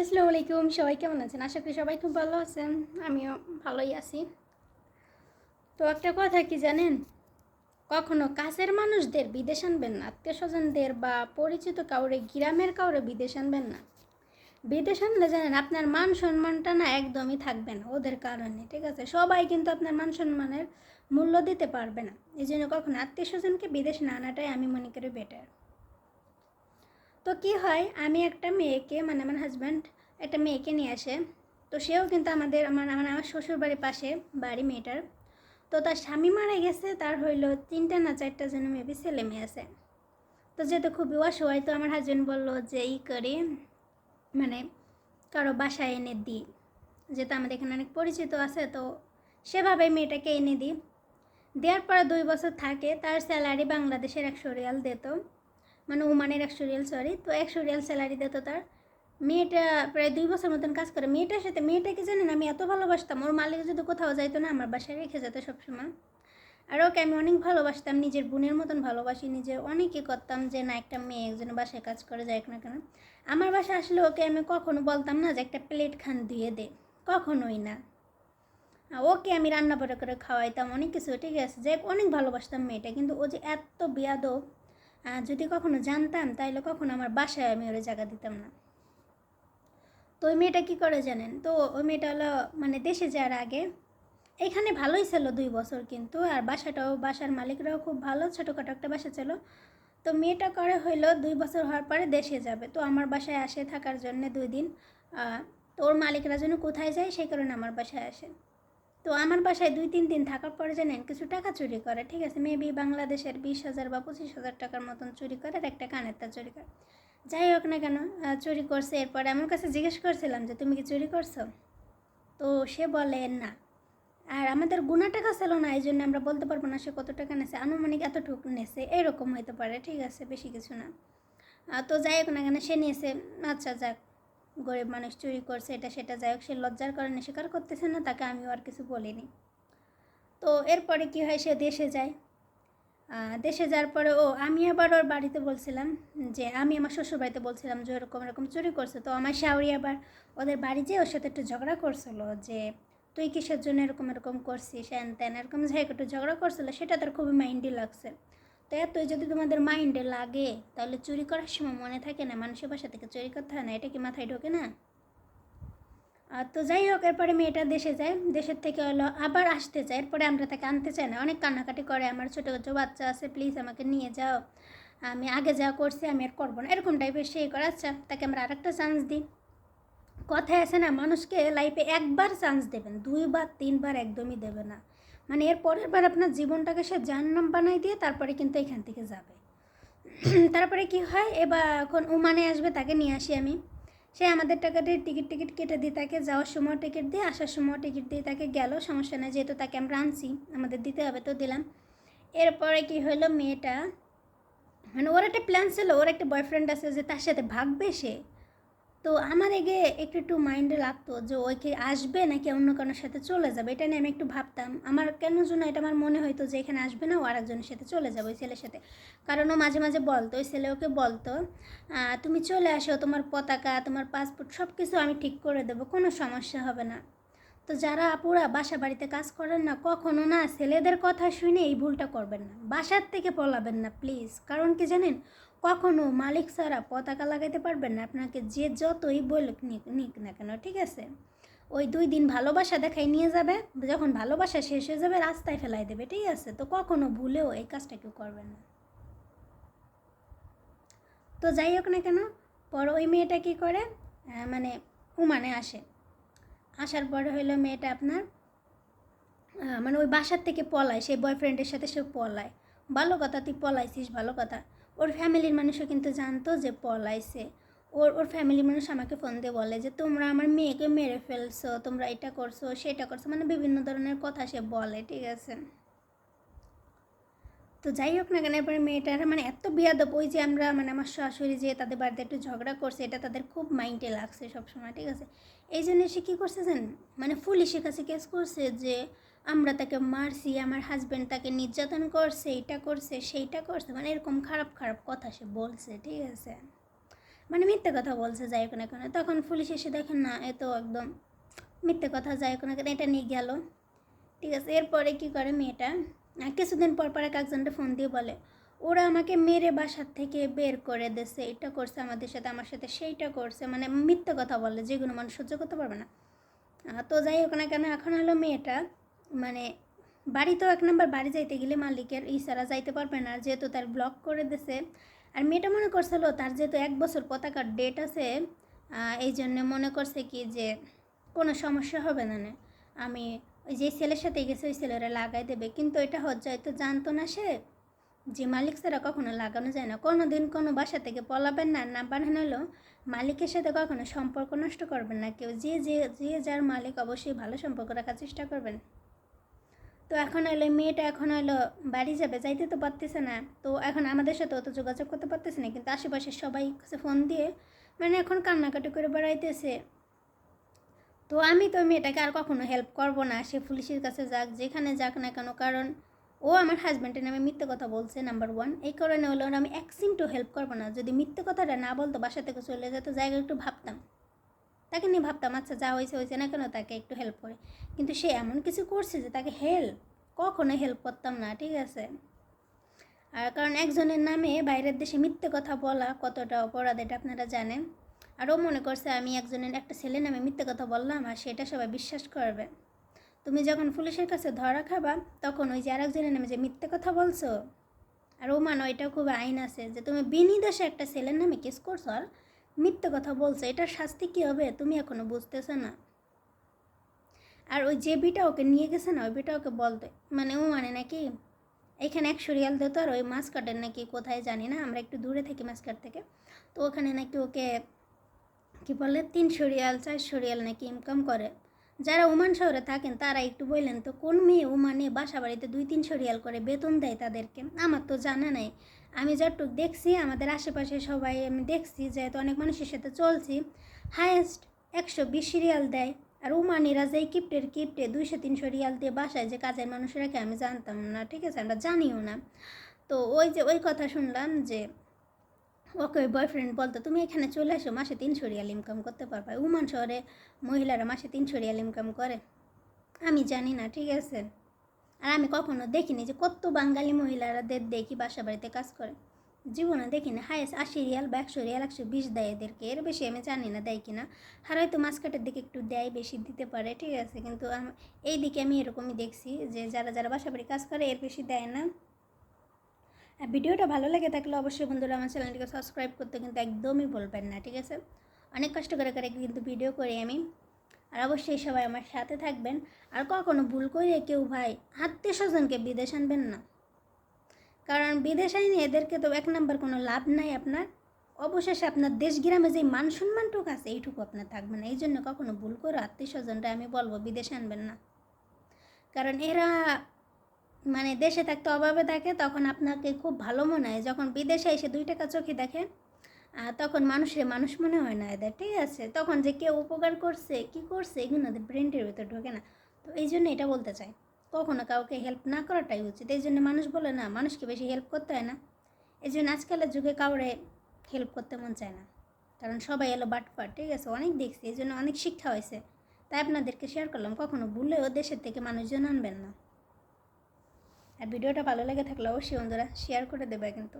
আসসালামু আলাইকুম, সবাই কেমন আছেন? আশা করি সবাই খুব ভালো আছেন, আমিও ভালোই আছি। তো একটা কথা কি জানেন? কখনো কাছের মানুষদের বিদেশ আনবেন না আত্মীয় স্বজনদের বা পরিচিত কাউরে, গ্রামের কাউরে বিদেশ আনবেন না। বিদেশ আনলে জানেন আপনার মান সম্মানটা না একদমই থাকবে না ওদের কারণে, ঠিক আছে? সবাই কিন্তু আপনার মান সম্মানের মূল্য দিতে পারবে না। এই জন্য কখনো আত্মীয় স্বজনকে বিদেশ না আনাটাই আমি মনে করি বেটার তো কি হয়, আমি একটা মেয়েকে মানে আমার হাজব্যান্ড একটা মেয়েকে নিয়ে আসে। তো সেও কিন্তু আমাদের, আমার আমার আমার শ্বশুর বাড়ির পাশে বাড়ি মেয়েটার। তো তার স্বামী মারা গেছে, তার হইল তিনটা না চারটা যেন মেবি ছেলে মেয়ে আছে। তো যেহেতু খুবই অসহায়, তো আমার হাজব্যান্ড বলল যে, ই করি মানে কারও বাসায় এনে দিই যেহেতু আমাদের এখানে অনেক পরিচিত আছে, তো সেভাবে মেয়েটাকে এনে দিই দেওয়ার পরে দুই বছর থাকে, তার স্যালারি বাংলাদেশের একশো রিয়াল দিত। মানে ওমানের একশো রিয়াল সরি তো একশো রিয়াল স্যালারি দিত তার। মেয়েটা প্রায় দুই বছর মতন কাজ করে। মেয়েটার সাথে, মেয়েটাকে জানেন আমি এত ভালোবাসতাম। ওর মালিক যদি কোথাও যাইতো না, আমার বাসায় রেখে যেত সবসময়। আর ওকে আমি অনেক ভালোবাসতাম, নিজের বোনের মতন ভালোবাসি নিজের অনেকই করতাম যে, না, একটা মেয়ে একজন বাসায় কাজ করে যাই না কেন। আমার বাসায় আসলে ওকে আমি কখনো বলতাম না যে, একটা প্লেট খান, ধুয়ে দে। কখনোই না। ওকে আমি রান্না করে করে খাওয়াইতাম, অনেক কিছু, ঠিক আছে? যে অনেক ভালোবাসতাম মেয়েটা। কিন্তু ও যে এত বিয়াদব যদি কখনো জানতাম, তাইলে কখনো আমার বাসায় আমি ওর জায়গা দিতাম না। তো ওই মেয়েটা কী করে জানেন? তো ওই মেয়েটা হলো মানে দেশে যাওয়ার আগে, এখানে ভালোই ছিল দুই বছর কিন্তু, আর বাসাটাও, বাসার মালিকরাও খুব ভালো, ছোটোখাটো একটা বাসা ছিল। তো মেয়েটা করে হইল, দুই বছর হওয়ার পরে দেশে যাবে। তো আমার বাসায় আসে থাকার জন্য দুই দিন। তো ওর মালিকরা যেন কোথায় যায়, সেই কারণে আমার বাসায় আসে। তো আমার বাসায় দুই, তিন দিন থাকার পরে জানেন কিছু টাকা চুরি করে, ঠিক আছে? মেবি বাংলাদেশের বিশ হাজার বা পঁচিশ হাজার টাকার মতন চুরি করে একটা কানের তার চুরি করে। যাই হোক না কেন চুরি করছে। এরপরে আমার কাছে জিজ্ঞেস করছিলাম যে, তুমি কি চুরি করছ? তো সে বলে, না। আর আমাদের গুণা টাকা ছিল না, এই জন্য আমরা বলতে পারব না সে কত টাকা নেছে, আনুমানিক এতটুক নেছে, এরকম হইতে পারে, ঠিক আছে? বেশি কিছু না। তো যাই হোক না কেন, সে নিয়েছে। আচ্ছা যাক। গরিব মানুষ চুরি করছে, এটা সেটা, যাই হোক, সে লজ্জার কারণে স্বীকার করতেছে না, তাকে আমিও আর কিছু বলিনি। তো এরপরে কি হয়, সে দেশে যায়। দেশে যাওয়ার পরে, ও, আমি আবার ওর বাড়িতে বলছিলাম যে, আমি আমার শ্বশুর বাড়িতে বলছিলাম যে, ওরকম এরকম চুরি করছে। তো আমার শাওরি আবার ওদের বাড়ি যেয়ে ওর সাথে একটু ঝগড়া করছিল যে, তুই কিসের জন্য এরকম এরকম করছিস? হ্যান ত্যান এরকম যাই একটু ঝগড়া করছিল, সেটা তার খুবই মাইন্ডে লাগছে। তো এতই যদি তোমাদের মাইন্ডে লাগে, তাহলে চুরি করার সময় মনে থাকে না, মানুষের বাসা থেকে চুরি করতে হয় না, এটা কি মাথায় ঢোকে না? আর তো যাই হোক, এরপরে মেয়েটা দেশে যায়, দেশের থেকে হলো আবার আসতে চায়, এরপরে আমরা তাকে আনতে চাই না, অনেক কান্নাকাটি করে, আমার ছোটো ছোটো বাচ্চা আছে প্লিজ আমাকে নিয়ে যাও, আমি আগে যা করছি আমি আর করব না, এরকম টাইপের সেই করে। আচ্ছা তাকে আমরা আরেকটা চান্স দিই। কথায় আছে না, মানুষকে লাইফে একবার চান্স দেবেন, দুইবার, তিনবার একদমই দেবে না। মানে এর পরের বার আপনার জীবনটাকে সে জান্নাম বানাই দিয়ে তারপরে কিন্তু এখান থেকে যাবে। তারপরে কি হয়? এবার এখন উমানে আসবে, তাকে নিয়ে আসি আমি। সে আমাদের টাকা দিয়ে টিকিট টিকিট কেটে দিয়ে তাকে যাওয়ার সময় টিকিট দিয়ে আসার সময় টিকিট দিয়ে তাকে গেল। সমস্যা নেই, যেহেতু তাকে আমরা আনছি, আমাদের দিতে হবে তো দিলাম। এরপরে কি হলো? মেয়েটা মানে ওর একটা প্ল্যান ছিল, ওর একটা বয়ফ্রেন্ড আছে যে তার সাথে ভাগবে সে। তো আমার এগে একটু একটু মাইন্ডে লাগতো যে ওই কি আসবে নাকি অন্য কারোর সাথে চলে যাবে? এটা নিয়ে আমি একটু ভাবতাম। আমার কেন জন্য এটা আমার মনে হয়তো যে এখানে আসবে না, ও আরেকজনের সাথে চলে যাবে, ওই ছেলের সাথে। কারণ ও মাঝে মাঝে বলতো, ওই ছেলে ওকে বলতো তুমি চলে আসো, তোমার পতাকা, তোমার পাসপোর্ট সব কিছু আমি ঠিক করে দেবো, কোনো সমস্যা হবে না। তো যারা আপুরা বাসা বাড়িতে কাজ করেন না, কখনো না ছেলেদের কথা শুনে এই ভুলটা করবেন না। বাসার থেকে পলাবেন না প্লিজ কারণ কি জানেন? কখনো মালিক ছাড়া পতাকা লাগাইতে পারবেন না, আপনাকে যে যতই বলুক নিক না কেন, ঠিক আছে? ওই দুই দিন ভালোবাসা দেখাই নিয়ে যাবে, যখন ভালোবাসা শেষ হয়ে যাবে, রাস্তায় ফেলাই দেবে, ঠিক আছে? তো কখনো ভুলেও এই কাজটা কেউ করবেন না। তো যাই হোক না কেন, পরে ওই মেয়েটা কী করে মানে উমানে আসে। আসার পরে হইল মেয়েটা আপনার মানে ওই বাসার থেকে পলায়, সেই বয়ফ্রেন্ডের সাথে সে পলায়। ভালো কথা, তুই পলাইছিস, ভালো কথা। ওর ফ্যামিলির মানুষও কিন্তু জানতো যে পলাইছে। ওর ওর ফ্যামিলির মানুষ আমাকে ফোন দিয়ে বলে যে, তোমরা আমার মেয়েকে মেরে ফেলছো, তোমরা এটা করছ, সেটা করছ। মানে বিভিন্ন ধরনের কথা সে বলে, ঠিক আছে? তো যাই হোক না কেন এরপরে মেয়েটার মানে এত বিয়াদব, ওই যে আমরা মানে আমার শাশুড়ি যে তাদের বাড়িতে একটু ঝগড়া করছে, এটা তাদের খুব মাইন্ডে লাগছে সবসময়, ঠিক আছে? এই জন্য সে কী করছে জানেন মানে পুলিশের কাছে কেস করছে যে আমরা তাকে মারছি, আমার হাজব্যান্ড তাকে নির্যাতন করছে এইটা করছে, সেইটা করছে মানে এরকম খারাপ খারাপ কথা সে বলছে, ঠিক আছে? মানে মিথ্যে কথা বলছে, যাই কোনো কেন, তখন পুলিশ এসে দেখেন না, এ তো একদম মিথ্যে কথা যায় কোনো কেন, এটা নিয়ে গেল, ঠিক আছে? এরপরে কি করে মেয়েটা? কিছুদিন পর পর এক একজনটা ফোন দিয়ে বলে, ওরা আমাকে মেরে বাসার থেকে বের করে দেছে এটা করছে আমাদের সাথে, আমার সাথে সেইটা করছে। মানে মিথ্যে কথা বলে যেগুলো মানুষ সহ্য করতে পারবে না। তো যাই হোক না কেন, এখন হলো মেয়েটা মানে বাড়ি তো এক নম্বর বাড়ি যাইতে গেলে মালিকের ইশারা যাইতে পারবে না, যেহেতু তার ব্লক করে দিছে আর মেয়েটা মনে করছিল, তার যেহেতু এক বছর পতাকার ডেট আছে এই জন্য মনে করছে কি যে কোনো সমস্যা হবে না। আমি ওই যে ছেলের সাথে গেছে, ওই ছেলেরা লাগাই দেবে। কিন্তু এটা হচ্ছে হয়তো জানতো না সে যে মালিক ছাড়া কখনো লাগানো যায় না। কোনো দিন কোনো বাসা থেকে পলাবেন না না বানানো হলো মালিকের সাথে কখনো সম্পর্ক নষ্ট করবেন না। কেউ যে যে যে যার মালিক অবশ্যই ভালো সম্পর্ক রাখার চেষ্টা করবেন। তো এখন হলো মেয়েটা এখন হলো বাড়ি যাবে, যাইতে তো পারতেছে না। তো এখন আমাদের সাথে অত যোগাযোগ করতে পারতেছে না, কিন্তু আশেপাশে সবাই কাছে ফোন দিয়ে মানে এখন কান্নাকাটি করে বেড়াইতেছে। তো আমি তো মেয়েটাকে আর কখনো হেল্প করব না। সে পুলিশের কাছে যাক, যেখানে যাক না কেন, কারণ ও আমার হাজব্যান্ডের নামে মিথ্যে কথা বলছে নাম্বার ওয়ান এই কারণে হলো আমি এক সিমটু হেল্প করব না। যদি মিথ্যে কথাটা না বলতো, বাসা থেকে চলে যেত, জায়গা একটু ভাবতাম। তাকে নিয়ে ভাবতাম আচ্ছা যা হয়েছে হয়েছে না কেন, তাকে একটু হেল্প করে। কিন্তু সে এমন কিছু করছে যে তাকে হেল্প কখনো হেল্প করতাম না, ঠিক আছে? আর কারণ একজনের নামে বাইরের দেশে মিথ্যে কথা বলা কতটা অপরাধ, এটা আপনারা জানেন। আর ও মনে করছে আমি একজনের একটা ছেলে নামে মিথ্যে কথা বললাম আর সেটা সবাই বিশ্বাস করবে। তুমি যখন পুলিশের কাছে ধরা খাবা, তখন ওই যে আরেকজনের নামে যে মিথ্যে কথা বলছো। আর ও মানে ওইটাও খুব আইন আছে যে তুমি বিনিদোষে একটা ছেলের নামে কেস করছ আর মিথ্যে কথা বলছো। এটার শাস্তি কী হবে তুমি এখনও বুঝতেছো না। আর ওই যে বিটা ওকে নিয়ে গেছে না, ওই বিটা ওকে বলতে মানে ও মানে নাকি এখানে একশো রিয়াল দিত আর ওই মাছ কাটের নাকি কোথায় জানি না, আমরা একটু দূরে থাকি মাছ কাট থেকে তো ওখানে নাকি ওকে কি বলে তিনশো রিয়াল চারশো রিয়াল নাকি ইনকাম করে। যারা ওমান শহরে থাকেন, তারা একটু বললেন, তো কোন মেয়ে ওমানে বাসা বাড়িতে দুই তিনশো রিয়াল করে বেতন দেয় তাদেরকে? আমার তো জানা নাই। আমি যতটুকু দেখছি, আমাদের আশেপাশে সবাই আমি দেখছি যেহেতু অনেক মানুষের সাথে চলছি। হায়েস্ট একশো বিশ রিয়াল দেয়। আর ওমানিরা যে কিপ্টের কিপ্টে দুইশো তিনশো রিয়াল দিয়ে বাসায় যে কাজের মানুষ রাখে আমি জানতাম না, ঠিক আছে? আমরা জানিও না। তো ওই যে ওই কথা শুনলাম যে ওকে ওই বয়ফ্রেন্ড বলতো, তুমি এখানে চলে এসো মাসে তিনশো রিয়াল ইনকাম করতে পারবে। উমান শহরে মহিলারা মাসে তিনশো রিয়াল ইনকাম করে। আমি জানি না, ঠিক আছে? আর আমি কখনো দেখিনি যে কত বাঙালি মহিলারাদের দেখি বাসা বাড়িতে কাজ করে। জীবনে দেখিনি, হায়েস্ট আশি রিয়াল বা একশো রিয়াল, একশো বিশ দেয় এদেরকে। এর বেশি আমি জানি না, দেয় কিনা। আর হয়তো মাসকাটের দিকে একটু দেয়, বেশি দিতে পারে, ঠিক আছে? কিন্তু এই দিকে আমি এরকমই দেখছি যে যারা যারা বাসা বাড়ি কাজ করে, এর বেশি দেয় না। ভিডিওটা ভালো লাগে থাকলে অবশ্যই বন্ধুরা আমার চ্যানেলটিকে সাবস্ক্রাইব করতে কিন্তু একদমই বলবেন না, ঠিক আছে? অনেক কষ্ট করে করে কিন্তু ভিডিও করি আমি। আর অবশ্যই সবাই আমার সাথে থাকবেন। আর কখনো ভুল করে কেউ ভাই আত্মীয় স্বজনকে বিদেশ আনবেন না। কারণ বিদেশ আইনে এদেরকে তো এক নম্বর কোনো লাভ নাই আপনার। অবশেষে আপনার দেশ গ্রামে যে মান সম্মানটুকু আছে, এইটুকু আপনার থাকবে না। এই জন্য কখনো ভুল করে আত্মীয় স্বজনটা আমি বলব বিদেশে আনবেন না। কারণ এরা মানে দেশে থাকতে অভাবে থাকে, তখন আপনাকে খুব ভালো মনে হয়। যখন বিদেশে এসে দুই টাকা চোখে দেখে তখন মানুষের, মানুষ মনে হয় না এদের, ঠিক আছে? তখন যে কেউ উপকার করছে, কি করছে, এগুলো ওদের ব্রেনটের ভিতরে ঢোকে না। তো এই জন্য এটা বলতে চাই। কখনো কাউকে হেল্প না করাটাই উচিত। এই জন্য মানুষ বলে না, মানুষকে বেশি হেল্প করতে হয় না। এই জন্য আজকালের যুগে কাউরে হেল্প করতে মন চায় না। কারণ সবাই এলো বাটপাট, ঠিক আছে? অনেক দেখছি, এই জন্য অনেক শিক্ষা হয়েছে। তাই আপনাদেরকে শেয়ার করলাম। কখনো ভুলেও দেশের থেকে মানুষজন আনবেন না। আর ভিডিওটা ভালো লেগে থাকলে অবশ্যই বন্ধুরা শেয়ার করে দেবে কিন্তু।